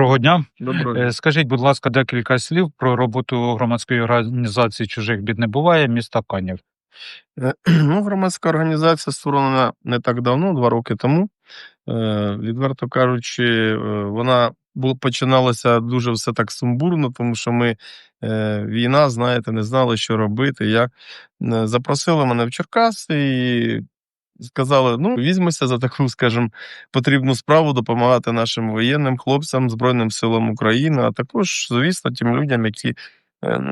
Доброго дня. Доброго Е, Скажіть, будь ласка, декілька слів про роботу громадської організації чужих бід не буває міста Канів. Е, Ну, громадська організація створена не так давно, два роки тому. Е, Відверто кажучи, вона починалася дуже все так сумбурно, тому що ми війна, знаєте, не знали, що робити. Як запросили мене в Черкаси і сказали: ну, візьмися за таку, скажімо, потрібну справу допомагати нашим воєнним хлопцям, Збройним силам України, а також, звісно, тим людям, які е,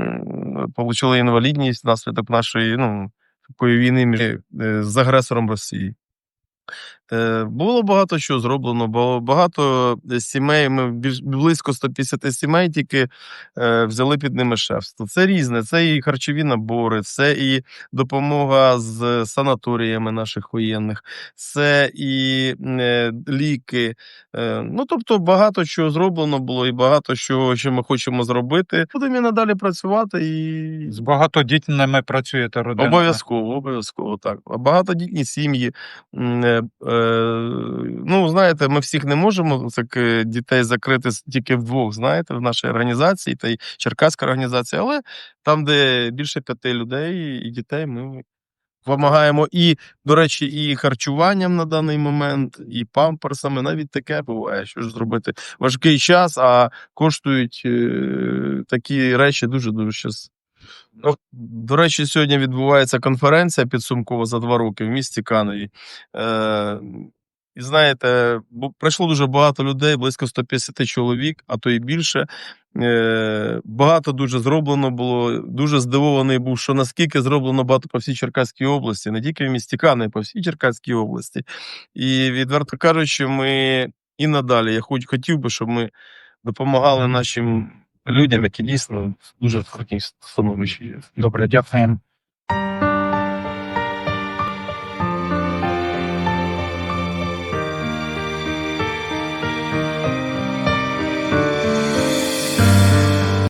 отримали інвалідність внаслідок нашої ну, такої війни між, е, з агресором Росії. Е, Було багато що зроблено, було багато сімей. Ми близько 150 сімей тільки е, взяли під ними шефство. Це різне. Це і харчові набори, це і допомога з санаторіями наших воєнних, це і е, ліки. Ну тобто багато чого зроблено було, і багато що, що ми хочемо зробити. Будемо і надалі працювати і З багатодітними працюєте родинами? Обов'язково, обов'язково так. Багатодітні сім'ї. Е, Ну, знаєте, ми всіх не можемо так е, дітей закрити тільки вдвох, знаєте, в нашій організації, та й Черкаська організація, але там, де більше п'яти людей і дітей, ми допомагаємо і, до речі, і харчуванням на даний момент, і памперсами. Навіть таке буває, що ж зробити. Важкий час, а коштують е, такі речі дуже-дуже щас. Ну, До речі, сьогодні відбувається конференція підсумкова за два роки в місті Канові. Е, і знаєте, прийшло дуже багато людей, близько 150 чоловік, а то і більше. Е, багато дуже зроблено було. Дуже здивований був, що наскільки зроблено багато по всій Черкаській області, не тільки в місті Канові, а по всій Черкаській області. І відверто кажучи, ми і надалі. Я хоч хотів би, щоб ми допомагали нашим людям, які дійсно дуже в становищі. Добре, дякуємо.